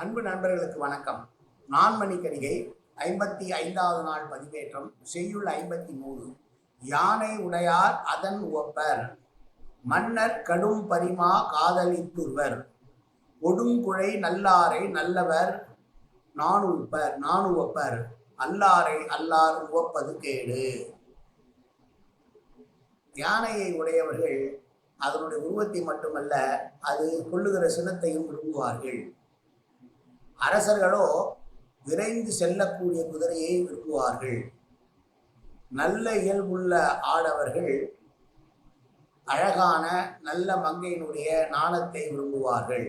அன்பு நண்பர்களுக்கு வணக்கம். நான் மணிக்கணிகை ஐம்பத்தி ஐந்தாவது நாள் பதிவேற்றம் செய்யுள் ஐம்பத்தி மூணு. யானை உடையார் அதன் உவப்பர் மன்னர் கடும் பரிமா காதலித்துவர் ஒடுங்குழை நல்லாரை நல்லவர் நாணுப்பர் நானுவப்பர் அல்லாரை அல்லார் உவப்பது கேடு. யானையை உடையவர்கள் அதனுடைய உருவத்தை மட்டுமல்ல அது கொள்ளுகிற சினத்தையும் விரும்புவார்கள். அரசர்களோ விரைந்து செல்லக்கூடிய குதிரையை விரும்புவார்கள். நல்ல இயல்புள்ள ஆடவர்கள் அழகான நல்ல மங்கையினுடைய நாணத்தை விரும்புவார்கள்.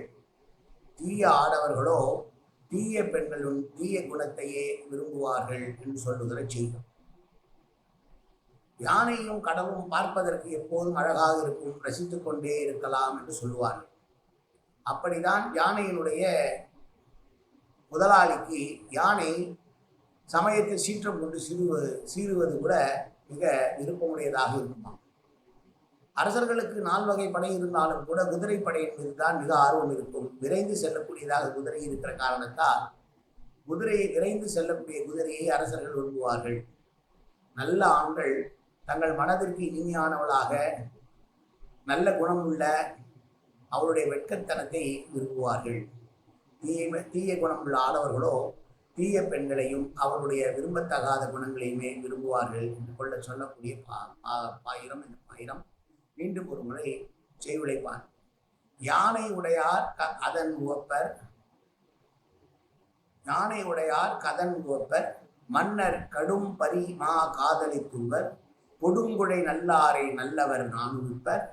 தீய ஆடவர்களோ தீய பெண்களும் தீய குணத்தையே விரும்புவார்கள் என்று சொல்லுகிற செய்யும். யானையும் கடவும் பார்ப்பதற்கு எப்போதும் அழகாக இருக்கும் ரசித்துக்கொண்டே இருக்கலாம் என்று சொல்லுவார்கள். அப்படிதான் யானையினுடைய முதலாளிக்கு யானை சமயத்தில் சீற்றம் கொண்டு சீருவது சீருவது கூட மிக விருப்பமுடையதாக இருக்குமா அரசர்களுக்கு நால் வகை படை இருந்தாலும் கூட குதிரை படையின் மீது தான் மிக ஆர்வம் இருக்கும். விரைந்து செல்லக்கூடியதாக குதிரை இருக்கிற காரணத்தால் குதிரையை விரைந்து செல்லக்கூடிய குதிரையை அரசர்கள் விரும்புவார்கள். நல்ல ஆண்கள் தங்கள் மனதிற்கு இனிமையானவளாக நல்ல குணமுள்ள அவருடைய வெட்கத்தனத்தை விரும்புவார்கள். தீய தீய குணமுள்ள ஆடவர்களோ தீய பெண்களையும் அவருடைய விரும்பத்தகாத குணங்களையுமே விரும்புவார்கள் என்று கொள்ள சொல்லக்கூடிய பா பா- பாயிரம் இந்த பாயிரம். மீண்டும் ஒரு முறை செய்யுழைப்பான் யானை உடையார் க- அதன் உவப்பர் யானை உடையார் கதன் உவப்பர் மன்னர் கடும் பரி மா காதலித்துவர் கொடுங்குடை நல்லாரை நல்லவர் நானுவிப்பர்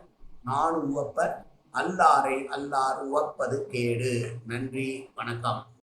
நாணு முகப்பர் அல்லாரை அல்லார் உவப்பது கேடு. நன்றி வணக்கம்.